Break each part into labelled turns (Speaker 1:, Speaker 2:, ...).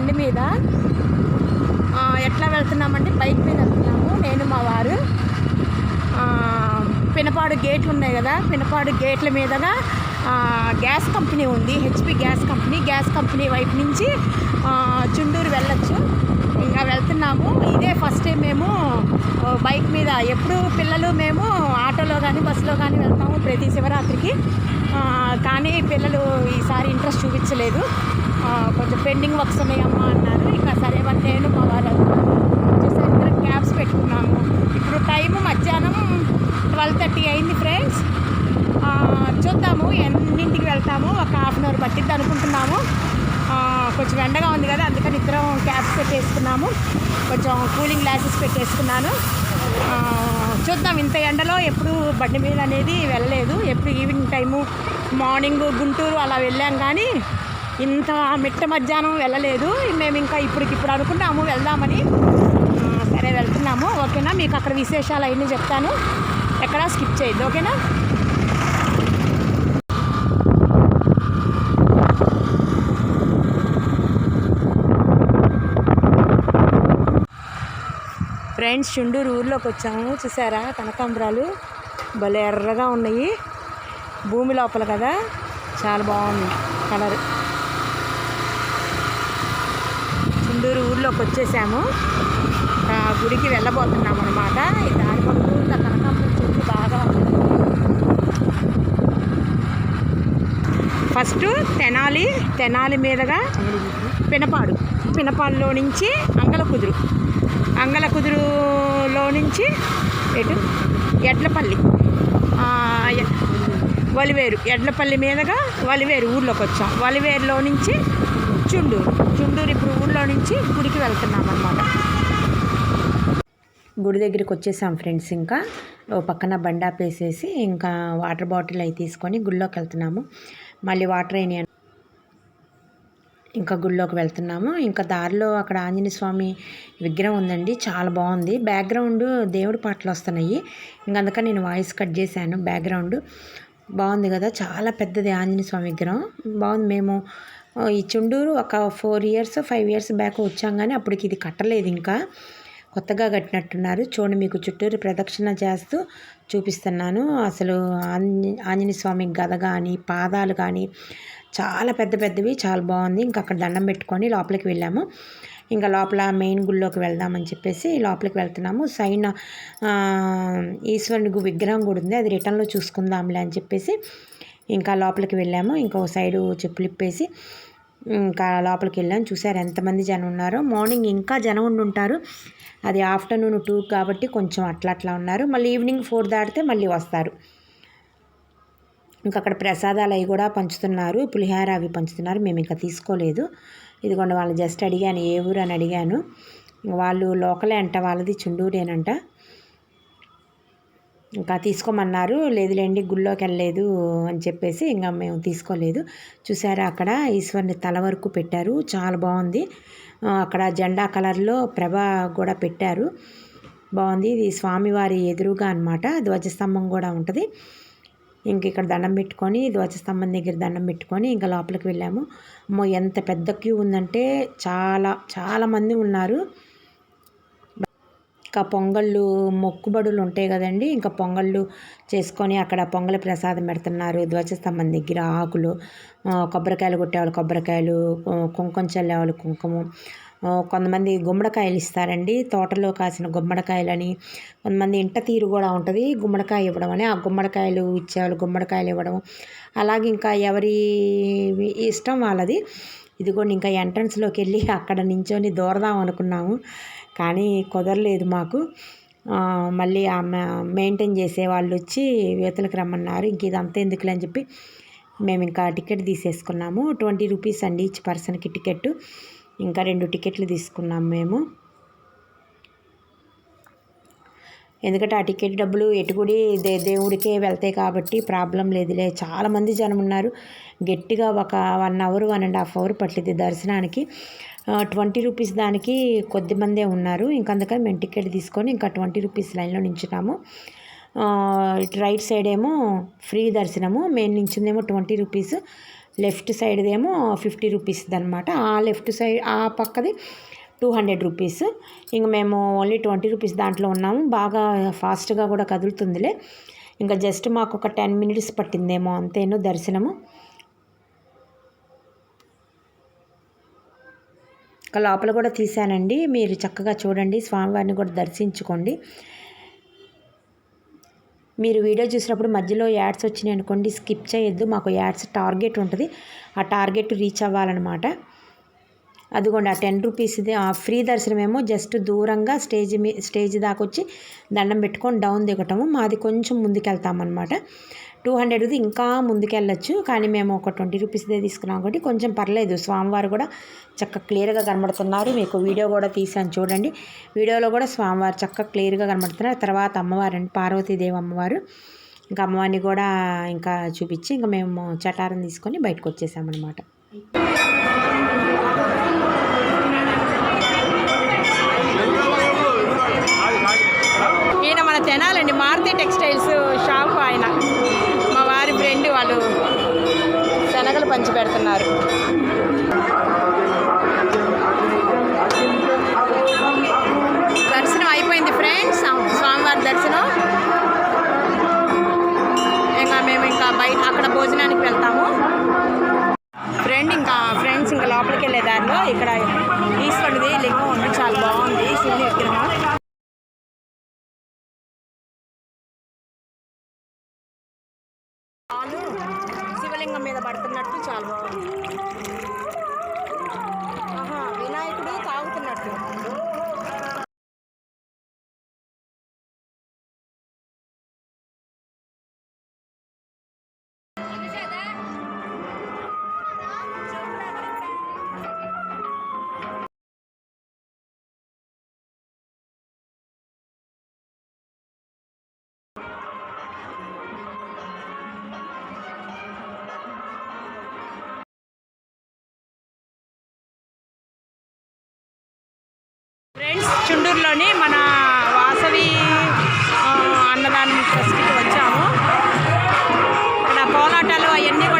Speaker 1: బండి మీద. ఎట్లా వెళ్తున్నామంటే బైక్ మీద వెళ్తున్నాము. నేను మా వారు. పినపాడు గేట్లు ఉన్నాయి కదా పినపాడు గేట్ల మీదగా గ్యాస్ కంపెనీ ఉంది HP gas company. Gas company వైపు నుంచి చుండూరు వెళ్ళచ్చు. ఇంకా వెళ్తున్నాము. ఇదే ఫస్ట్ టైం మేము బైక్ మీద. ఎప్పుడు పిల్లలు మేము ఆటోలో కానీ బస్సులో కానీ వెళ్తాము ప్రతి శివరాత్రికి. కానీ పిల్లలు ఈసారి ఇంట్రెస్ట్ చూపించలేదు. కొంచెం పెండింగ్ వర్క్స్ ఉన్నాయమ్మా అన్నారు. ఇంకా సరే వాళ్ళు నేను మా వారు వచ్చేసరికి ఇద్దరం క్యాబ్స్ పెట్టుకున్నాము. ఇప్పుడు టైం మధ్యాహ్నం ట్వెల్వ్ థర్టీ అయింది ఫ్రెండ్స్. చూద్దాము ఎన్నింటికి వెళ్తాము. ఒక హాఫ్ అన్ అవర్ పట్టిద్ది అనుకుంటున్నాము. కొంచెం ఎండగా ఉంది కదా అందుకని ఇద్దరం క్యాబ్స్ పెట్టేసుకున్నాము. కొంచెం కూలింగ్ గ్లాసెస్ పెట్టేసుకున్నాను. చూద్దాం ఇంత ఎండలో ఎప్పుడు బండి మీద అనేది వెళ్ళలేదు. ఎప్పుడు ఈవినింగ్ టైము మార్నింగ్ గుంటూరు అలా వెళ్ళాం కానీ ఇంత మిట్ట మధ్యాహ్నం వెళ్ళలేదు. మేము ఇంకా ఇప్పటికిప్పుడు అనుకున్నాము వెళ్దామని. సరే వెళ్తున్నాము. ఓకేనా? మీకు అక్కడ విశేషాలు అవన్నీ చెప్తాను. ఎక్కడా స్కిప్ చేయొద్దు. ఓకేనా? ఫ్రెండ్స్ చుండూరు ఊర్లోకి వచ్చాము. చూసారా? కనకాంబరాలు భలే ఎర్రగా ఉన్నాయి. భూమి లోపల కదా? చాలా బాగుంది. కలర్. చుండూరు ఊర్లోకి వచ్చేసాము. గుడికి వెళ్ళబోతున్నాం అనమాట ఈ దారి పొడుగుతా కనకాంబరం చెట్టు బాగా ఫస్ట్ తెనాలి తెనాలి మీదుగా పినపాడు. పినపాడులో నుంచి అంగల కుదురు అంగల కుదురులో నుంచి ఎటు? ఎడ్లపల్లి. వలివేరు. ఎడ్లపల్లి మీదుగా వలివేరు ఊర్లోకి వచ్చాం వలివేరులో నుంచి చుండూరు చుండూరు ఇప్పుడు ఊళ్ళో నుంచి గుడికి వెళ్తున్నాం అనమాట గుడి దగ్గరికి వచ్చేసాం ఫ్రెండ్స్ ఇంకా. ఓ పక్కన బండాపేసేసి ఇంకా వాటర్ బాటిల్ అవి తీసుకొని గుళ్ళోకి వెళ్తున్నాము. మళ్ళీ వాటర్ అయినాయి ఇంకా గుళ్ళోకి వెళ్తున్నాము. ఇంకా దారిలో అక్కడ ఆంజనేయ స్వామి విగ్రహం ఉందండి. చాలా బాగుంది. బ్యాక్గ్రౌండ్ దేవుడి పాటలు వస్తున్నాయి. ఇంకా అందుకని నేను వాయిస్ కట్ చేశాను. బ్యాక్గ్రౌండ్ బాగుంది కదా. చాలా పెద్దది ఆంజనేయ స్వామి విగ్రహం. బాగుంది. మేము ఈ చుండూరు ఒక four years five years back వచ్చాం కానీ అప్పటికి ఇది కట్టలేదు ఇంకా. కొత్తగా కట్టినట్టున్నారు. చూడండి మీకు చుట్టూరు ప్రదక్షిణ చేస్తూ చూపిస్తున్నాను. అసలు ఆంజ- ఆంజనేయ స్వామి గద కానీ పాదాలు కానీ చాలా పెద్ద పెద్దవి చాలా బాగుంది. ఇంకా అక్కడ దండం పెట్టుకొని లోపలికి వెళ్ళాము. ఇంకా లోపల మెయిన్ గుళ్ళోకి వెళ్దామని చెప్పేసి లోపలికి వెళ్తున్నాము. సైన్ ఈశ్వరుని విగ్రహం కూడా ఉంది. అది రిటర్న్లో చూసుకుందాంలే అని చెప్పేసి ఇంకా లోపలికి వెళ్ళాము. ఇంకా సైడు చెప్పులు ఇప్పేసి ఇంకా లోపలికి వెళ్ళాం. చూసారు ఎంతమంది జనం ఉన్నారో. మార్నింగ్ ఇంకా జనం ఉండి ఉంటారు. అది ఆఫ్టర్నూన్ టూ కాబట్టి కొంచెం అట్లా అట్లా ఉన్నారు. మళ్ళీ ఈవినింగ్ ఫోర్ దాటితే మళ్ళీ వస్తారు. ఇంకా అక్కడ ప్రసాదాలు అవి కూడా పంచుతున్నారు. పులిహార అవి పంచుతున్నారు. మేము ఇంకా తీసుకోలేదు. ఇదిగోండి వాళ్ళు జస్ట్ అడిగాను. ఏ ఊరు అని అడిగాను. వాళ్ళు లోకలే అంట వాళ్ళది చుండూరేనంట. ఇంకా తీసుకోమన్నారు. లేదులేండి గుళ్ళోకి వెళ్ళలేదు అని చెప్పేసి ఇంకా మేము తీసుకోలేదు. చూసారా అక్కడ ఈశ్వరుని తల వరకు పెట్టారు. చాలా బాగుంది. అక్కడ జెండా కలర్లో ప్రభ కూడా పెట్టారు. బాగుంది. ఇది స్వామివారి ఎదురుగా అనమాట ధ్వజస్తంభం కూడా ఉంటుంది. ఇంక ఇక్కడ దండం పెట్టుకొని ధ్వజస్తంభం దగ్గర దండం పెట్టుకొని ఇంకా లోపలికి వెళ్ళాము. అమ్మో ఎంత పెద్ద క్యూ ఉందంటే చాలా చాలామంది ఉన్నారు. ఇంకా పొంగళ్ళు మొక్కుబడులు ఉంటాయి కదండి. ఇంకా పొంగళ్ళు చేసుకొని అక్కడ పొంగల ప్రసాదం పెడుతున్నారు. ధ్వజస్తంభం దగ్గర ఆకులు కొబ్బరికాయలు కొట్టేవాళ్ళు కొబ్బరికాయలు కుంకుమ చల్లేవాళ్ళు కుంకుమ. కొంతమంది గుమ్మడికాయలు ఇస్తారండి. తోటలో కాసిన గుమ్మడికాయలని కొంతమంది ఇంట తీరు కూడా ఉంటుంది. గుమ్మడికాయ ఇవ్వడం అని ఆ గుమ్మడికాయలు ఇచ్చేవాళ్ళు గుమ్మడికాయలు ఇవ్వడం. అలాగే ఇంకా ఎవరి ఇష్టం వాళ్ళది. ఇదిగోండి ఇంకా ఎంట్రన్స్లోకి వెళ్ళి అక్కడ నించొని దూరదాం అనుకున్నాము. కానీ కుదరలేదు మాకు. మళ్ళీ ఆ మెయింటైన్ చేసే వాళ్ళు వచ్చి యువతలకు రమ్మన్నారు. ఇంక ఇదంతా ఎందుకులే అని చెప్పి మేము ఇంకా టికెట్ తీసేసుకున్నాము. ట్వంటీ రూపీస్ అండి ఇచ్చి పర్సన్కి టికెట్. ఇంకా రెండు టికెట్లు తీసుకున్నాము మేము. ఎందుకంటే ఆ టికెట్ డబ్బులు ఎటుగుడి దే దేవుడికే వెళ్తాయి కాబట్టి ప్రాబ్లం లేదులే. చాలామంది జనం ఉన్నారు. గట్టిగా ఒక one hour one and half hour పట్టింది దర్శనానికి. ట్వంటీ రూపీస్ దానికి కొద్ది మందే ఉన్నారు. ఇంకా అందుకని మేము టికెట్ తీసుకొని ఇంకా ట్వంటీ రూపీస్ లైన్లో నించున్నాము. ఇటు రైట్ సైడ్ ఏమో ఫ్రీ దర్శనము మేము నించిందేమో ట్వంటీ రూపీస్
Speaker 2: లెఫ్ట్ సైడ్దేమో ఫిఫ్టీ రూపీస్ది అనమాట ఆ లెఫ్ట్ సైడ్ ఆ పక్కది టూ హండ్రెడ్ రూపీస్. ఇంక మేము ఓన్లీ ట్వంటీ రూపీస్ దాంట్లో ఉన్నాము. బాగా ఫాస్ట్గా కూడా కదులుతుందిలే. ఇంకా జస్ట్ మాకు ఒక టెన్ మినిట్స్ పట్టిందేమో అంతేనో దర్శనము. ఇంకా లోపల కూడా తీసానండి మీరు చక్కగా చూడండి. స్వామివారిని కూడా దర్శించుకోండి. మీరు వీడియో చూసినప్పుడు మధ్యలో యాడ్స్ వచ్చినాయి అనుకోండి స్కిప్ చేయొద్దు. మాకు యాడ్స్ టార్గెట్ ఉంటుంది. ఆ టార్గెట్ రీచ్ అవ్వాలన్నమాట. అదిగోండి ఆ టెన్ రూపీస్ది ఆ ఫ్రీ దర్శనమేమో జస్ట్ దూరంగా స్టేజ్ మీ స్టేజ్ దాకా వచ్చి దండం పెట్టుకొని డౌన్ దిగటము. మాది కొంచెం ముందుకెళ్తామన్నమాట. టూ హండ్రెడ్ది ఇంకా ముందుకెళ్ళచ్చు కానీ మేము ఒక ట్వంటీ రూపీస్దే తీసుకున్నాం కాబట్టి కొంచెం పర్లేదు. స్వామివారు కూడా చక్కగా క్లియర్గా కనబడుతున్నారు. మీకు వీడియో కూడా తీసాను చూడండి. వీడియోలో కూడా స్వామివారు చక్కగా క్లియర్గా కనబడుతున్నారు. తర్వాత అమ్మవారు అండి పార్వతీదేవి అమ్మవారు. ఇంకా అమ్మవారిని కూడా ఇంకా చూపించి ఇంకా మేము చటారం తీసుకొని బయటకు వచ్చేసామన్నమాట. మారుతి టెక్స్టైల్స్ షాప్ ఆయన. మా వారి ఫ్రెండ్ వాళ్ళు శనగలు పంచి పెడుతున్నారు. ఫ్రెండ్స్ చుండూరులోని మన వాసవి ఆ, అన్నదానం ట్రస్ట్కి వచ్చాము. ఇక్కడ కోలాటాలు అవన్నీ కూడా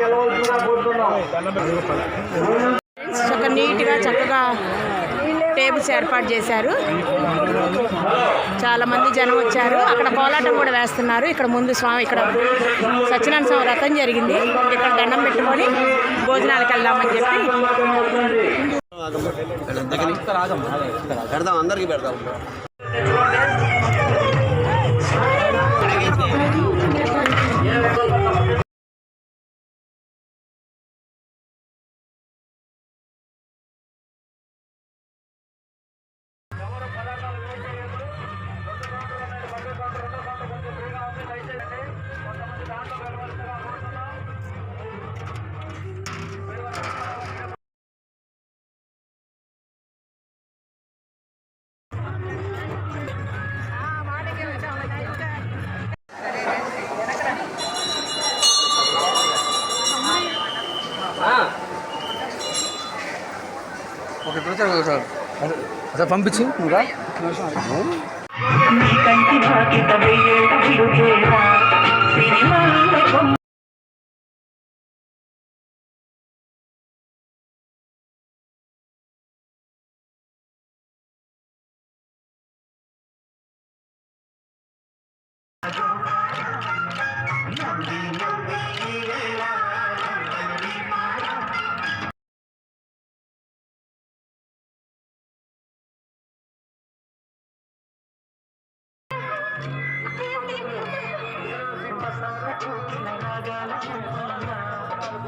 Speaker 3: వెళ్ళవలసిందిగా కోరుతున్నాం
Speaker 2: ఫ్రెండ్స్ చక్కగా నీట్గా చక్కగా టేబుల్స్ ఏర్పాటు చేశారు. చాలా మంది జనం వచ్చారు. అక్కడ కోలాటం కూడా వేస్తున్నారు. ఇక్కడ ముందు స్వామి ఇక్కడ సత్యనారాయణ స్వామి వ్రతం జరిగింది. ఇక్కడ దండం పెట్టుకొని భోజనాలకు వెళ్దామని చెప్పి.
Speaker 4: పెడదాం అందరికి పెడదాం.
Speaker 5: సార్? సార్ పంపించి. ఇంకా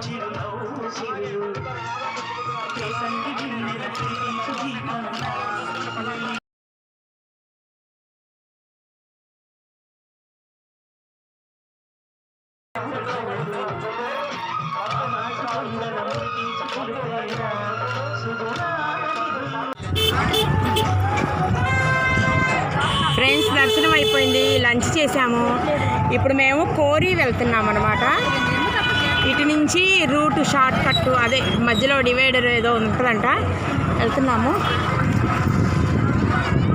Speaker 5: చిరునవ్వు చిరు సంగీతం
Speaker 2: ఫ్రెండ్స్ దర్శనం అయిపోయింది. లంచ్ చేసాము ఇప్పుడు మేము కోరి వెళ్తున్నాం అనమాట ఇటు నుంచి రూట్ షార్ట్ కట్ అదే మధ్యలో డివైడర్ ఏదో ఉంటుందంట. వెళ్తున్నాము.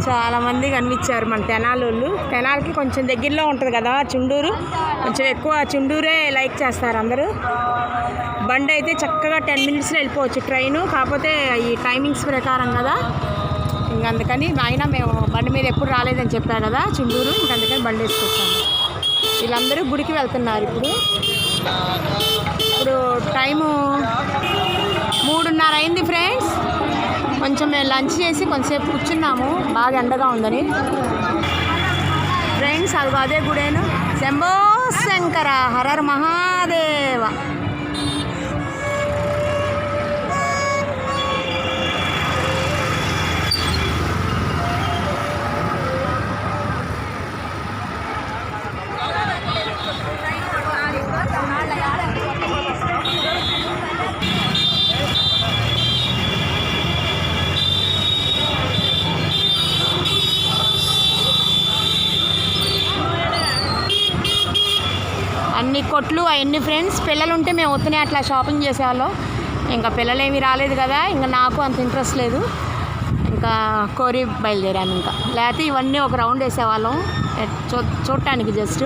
Speaker 2: చాలామంది కనిపించారు మన తెనాలోళ్ళు. తెనాలకి కొంచెం దగ్గరలో ఉంటుంది కదా చుండూరు. కొంచెం ఎక్కువ చుండూరే లైక్ చేస్తారు అందరూ. బండి అయితే చక్కగా టెన్ మినిట్స్లో వెళ్ళిపోవచ్చు ట్రైను. కాకపోతే ఈ టైమింగ్స్ ప్రకారం కదా. ఇంకా అందుకని ఆయన మేము బండి మీద ఎప్పుడు రాలేదని చెప్పా కదా చుండూరు ఇంక అందుకని బండి వేసుకొచ్చాము. వీళ్ళందరూ గుడికి వెళ్తున్నారు ఇప్పుడు. ఇప్పుడు టైము మూడున్నర అయింది ఫ్రెండ్స్. కొంచెం మేము లంచ్ చేసి కొంచెంసేపు కూర్చున్నాము. బాగా ఎండగా ఉందని. ఫ్రెండ్స్ అది అదే గుడేను. శంభో శంకర హరర్ మహాదేవ. ఫ్రెండ్స్ పిల్లలు ఉంటే మేము వస్తున్నాయి అట్లా షాపింగ్ చేసేవాళ్ళం. ఇంకా పిల్లలు ఏమీ రాలేదు కదా ఇంకా నాకు అంత ఇంట్రెస్ట్ లేదు. ఇంకా కోరి బయలుదేరాము ఇంకా. లేకపోతే ఇవన్నీ ఒక రౌండ్ వేసేవాళ్ళం. చూ చూడటానికి జస్ట్.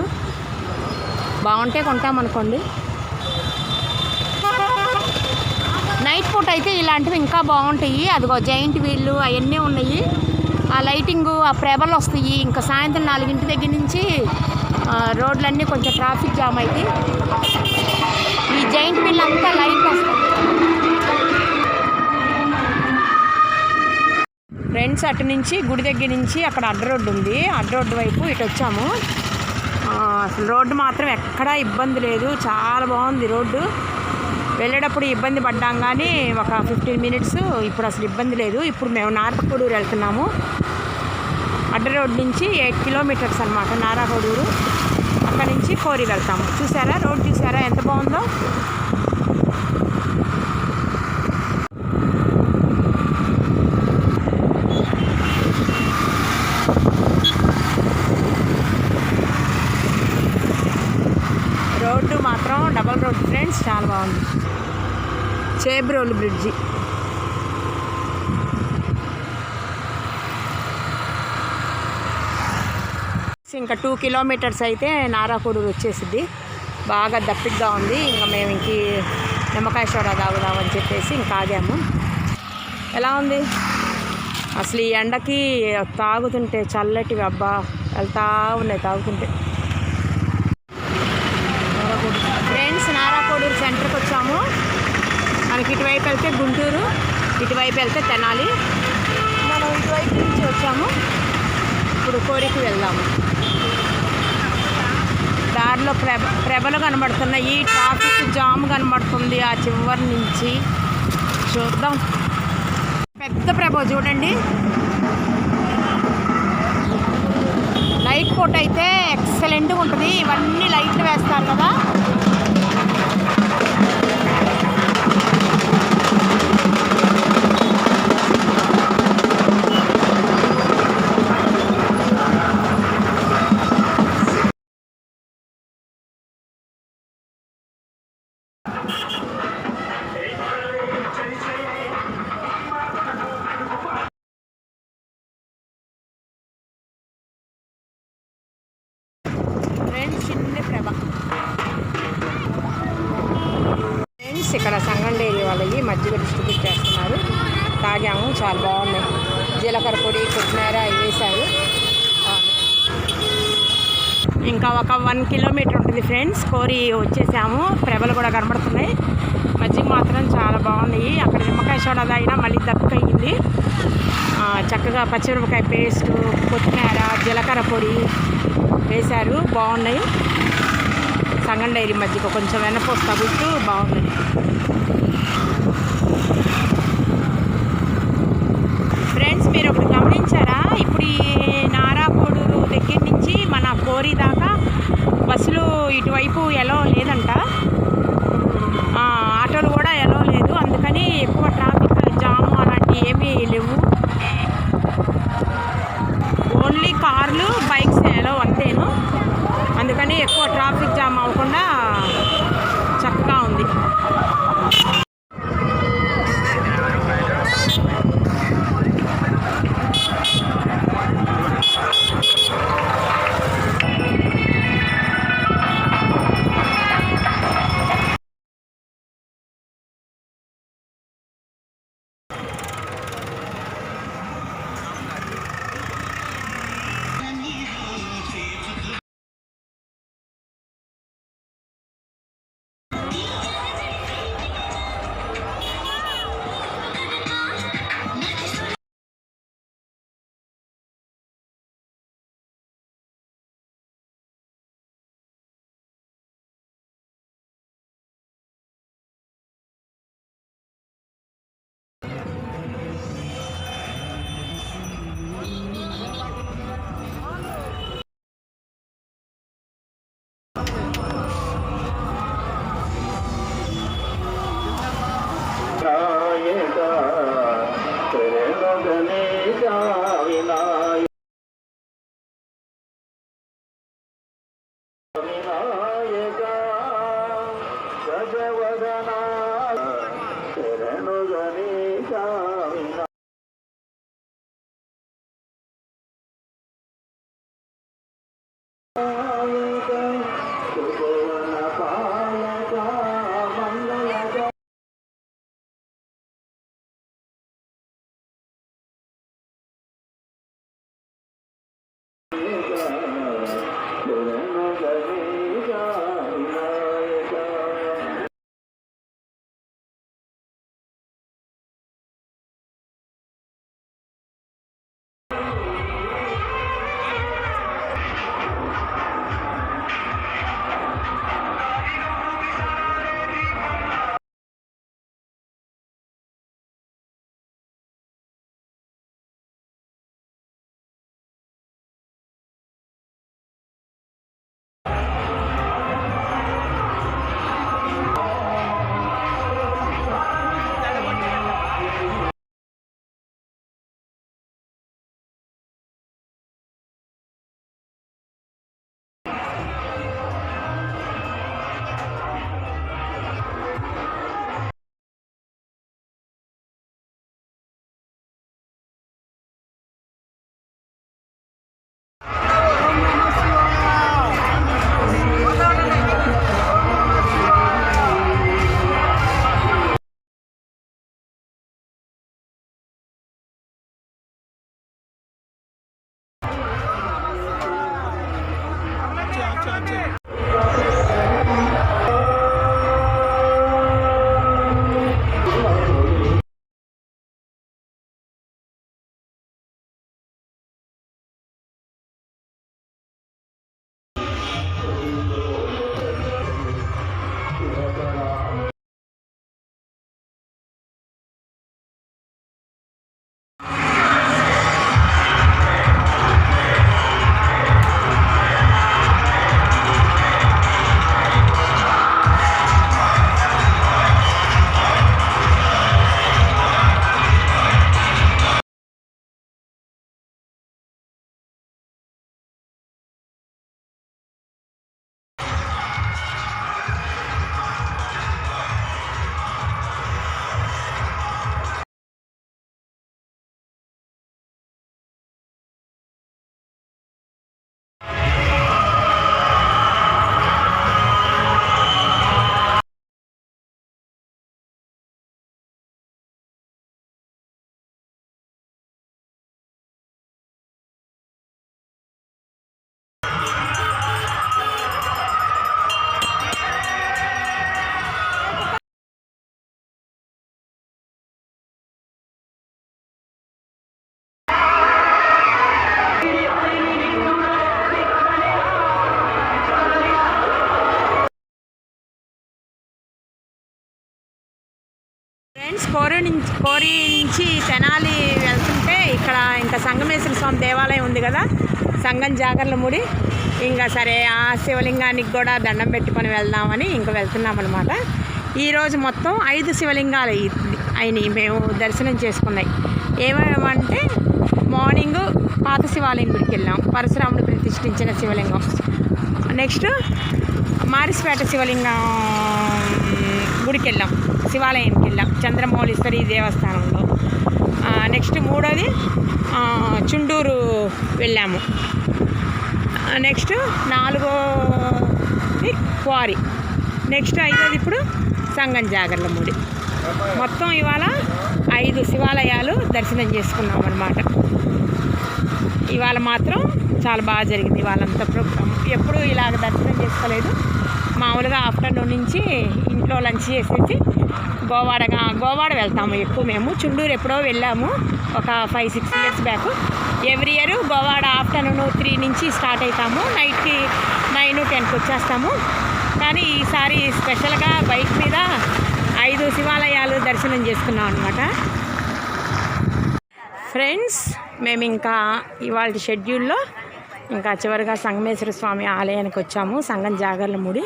Speaker 2: బాగుంటే కొంటామనుకోండి నైట్ పూట అయితే ఇలాంటివి ఇంకా బాగుంటాయి. అదిగో జైంట్ వీళ్ళు అవన్నీ ఉన్నాయి. ఆ లైటింగ్ ఆ ప్రభలు వస్తాయి. ఇంకా సాయంత్రం నాలుగింటి దగ్గర నుంచి రోడ్లన్నీ కొంచెం ట్రాఫిక్ జామ్ అయితే. జైంట్ వీల్ అంతా లైట్ వస్తుంది ఫ్రెండ్స్ అటు నుంచి గుడి దగ్గర నుంచి అక్కడ అడ్డ రోడ్డు ఉంది. అడ్డ రోడ్డు వైపు ఇటు వచ్చాము. అసలు రోడ్డు మాత్రం ఎక్కడా ఇబ్బంది లేదు. చాలా బాగుంది రోడ్డు. వెళ్ళేటప్పుడు ఇబ్బంది పడ్డాం కానీ ఒక ఫిఫ్టీన్ మినిట్స్ ఇప్పుడు అసలు ఇబ్బంది లేదు. ఇప్పుడు మేము నారకొడూరు వెళ్తున్నాము. అడ్డ రోడ్ నుంచి ఎయిట్ కిలోమీటర్స్ అనమాట నారాకొడూరు అక్కడ నుంచి కోరి వెళ్తాము. చూసారా? రోడ్ చూసారా? ఎంత బాగుందో? రోడ్డు మాత్రం డబల్ రోడ్ ఫ్రెండ్స్. చాలా బాగుంది. చేబ్రోలు బ్రిడ్జి. ఇంకా టూ కిలోమీటర్స్ అయితే నారాకూడూరు వచ్చేసింది బాగా దప్పిగ్గా ఉంది. ఇంకా మేము ఇంక నిమ్మకాయ సోడా తాగుదామని చెప్పేసి ఇంకా ఆగాము. ఎలా ఉంది? అసలు ఈ ఎండకి తాగుతుంటే చల్లటివి అబ్బా వెళ్తా ఉన్నాయి తాగుతుంటే. ఫ్రెండ్స్ నారాకోడూరు సెంటర్కి వచ్చాము. మనకి ఇటువైపు వెళ్తే గుంటూరు ఇటువైపు వెళ్తే తెనాలి. మనం ఇటువైపు నుంచి వచ్చాము. ఇప్పుడు కోరికి వెళ్దాము. దారిలో ప్రభ ప్రభలు కనబడుతున్నాయి ట్రాఫిక్ జామ్ కనబడుతుంది ఆ చివరి నుంచి. చూద్దాం. పెద్ద ప్రభ చూడండి. లైట్ కోట్ అయితే ఎక్సలెంట్గా ఉంటుంది. ఇవన్నీ లైట్లు వేస్తారు కదా. ఫ్రెండ్స్ కోరి వచ్చేసాము. ప్రభలు కూడా కనబడుతున్నాయి. మజ్జిగ మాత్రం చాలా బాగున్నాయి అక్కడ నిమ్మకాయ సోడా తాగినా మళ్ళీ దప్పకయింది చక్కగా పచ్చిమిరపకాయ పేస్ట్ కొత్తిమీర జీలకర్ర పొడి వేశారు. బాగున్నాయి. సంగం డైరీ మజ్జిగ కొంచెం వెనపోసి తగులుతూ బాగున్నాయి ఫ్రెండ్స్ మీరు ఒకటి గమనించారా? ఇప్పుడు ఈ నారాపూడూరు దగ్గర నుంచి మన కోరి దాకా బస్సులు ఇటువైపు ఎలా లేదంట. ఆటోలు కూడా ఎలా లేదు. అందుకని ఎక్కువ ట్రాఫిక్ జాము అలాంటివి ఏమీ లేవు. ఓన్లీ కార్లు బైక్స్ ఎలా అంతేను. అందుకని ఎక్కువ ట్రాఫిక్ జామ్ అవ్వకుండా
Speaker 3: chance.
Speaker 2: కోరి నుంచి కోరి నుంచి తెనాలి వెళ్తుంటే ఇక్కడ ఇంకా సంగమేశ్వర స్వామి దేవాలయం ఉంది కదా సంగం జాగర్లముడి ఇంకా సరే ఆ శివలింగానికి కూడా దండం పెట్టుకొని వెళ్దామని ఇంకా వెళ్తున్నాం అనమాట ఈరోజు మొత్తం ఐదు శివలింగాలు అయి- అయినాయి మేము దర్శనం చేసుకున్నాయి. ఏమేమంటే మార్నింగ్ పాత శివాలయం గుడికి వెళ్ళాం పరశురాముడు ప్రతిష్ఠించిన శివలింగం. నెక్స్ట్ మారిసిపేట శివలింగం గుడికి వెళ్ళాం. శివాలయానికి వెళ్ళాం చంద్రమౌళీశ్వరి దేవస్థానంలో. నెక్స్ట్ మూడోది చుండూరు వెళ్ళాము. నెక్స్ట్ నాలుగోది క్వారీ. నెక్స్ట్ ఐదోది ఇప్పుడు సంగం జాగర్లమూడి మొత్తం ఇవాళ ఐదు శివాలయాలు దర్శనం చేసుకున్నాం అనమాట ఇవాళ మాత్రం చాలా బాగా జరిగింది ఇవాళంతా ప్రోగ్రామ్ ఎప్పుడు ఇలాగ దర్శనం చేసుకోలేదు. మామూలుగా ఆఫ్టర్నూన్ నుంచి ఇంట్లో లంచ్ చేసేసి గోవాడగా గోవాడ వెళ్తాము ఎక్కువ మేము. చుండూరు ఎప్పుడో వెళ్ళాము ఒక five six years back every year Govada afternoon three నుంచి స్టార్ట్ అవుతాము నైట్కి నైన్ టెన్కి వచ్చేస్తాము. కానీ ఈసారి స్పెషల్గా బైక్ మీద ఐదు శివాలయాలు దర్శనం చేసుకున్నాం అనమాట ఫ్రెండ్స్ మేము ఇంకా ఇవాళ షెడ్యూల్లో ఇంకా చివరిగా సంగమేశ్వర స్వామి ఆలయానికి వచ్చాము. సంగం జాగర్లముడి.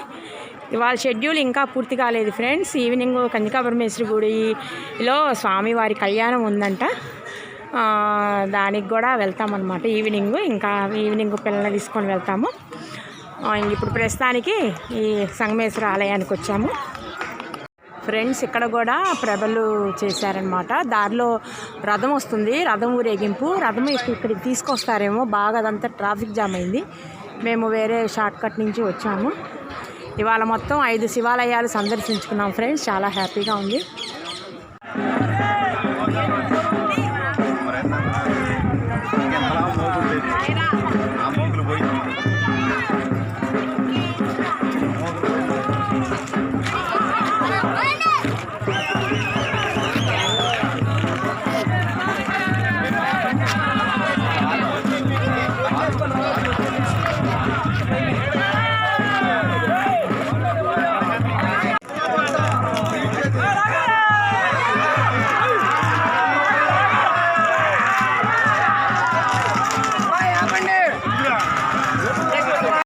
Speaker 2: వాళ్ళ షెడ్యూల్ ఇంకా పూర్తి కాలేదు ఫ్రెండ్స్. ఈవినింగ్ కన్యకాపరమేశ్వరి గుడిలో స్వామివారి కళ్యాణం ఉందంట. దానికి కూడా వెళ్తామన్నమాట. ఈవినింగ్ ఇంకా ఈవినింగ్ పిల్లల్ని తీసుకొని వెళ్తాము. ఇప్పుడు ప్రస్తుతానికి ఈ సంగమేశ్వర ఆలయానికి వచ్చాము. ఫ్రెండ్స్ ఇక్కడ కూడా ప్రభలు చేశారనమాట దారిలో రథం వస్తుంది. రథం ఊరేగింపు. రథం ఇక్కడికి తీసుకొస్తారేమో. బాగా అదంతా ట్రాఫిక్ జామ్ అయింది. మేము వేరే షార్ట్ కట్ నుంచి వచ్చాము. ఇవాళ మొత్తం ఐదు శివాలయాలు సందర్శించుకున్నాం ఫ్రెండ్స్. చాలా హ్యాపీగా ఉంది.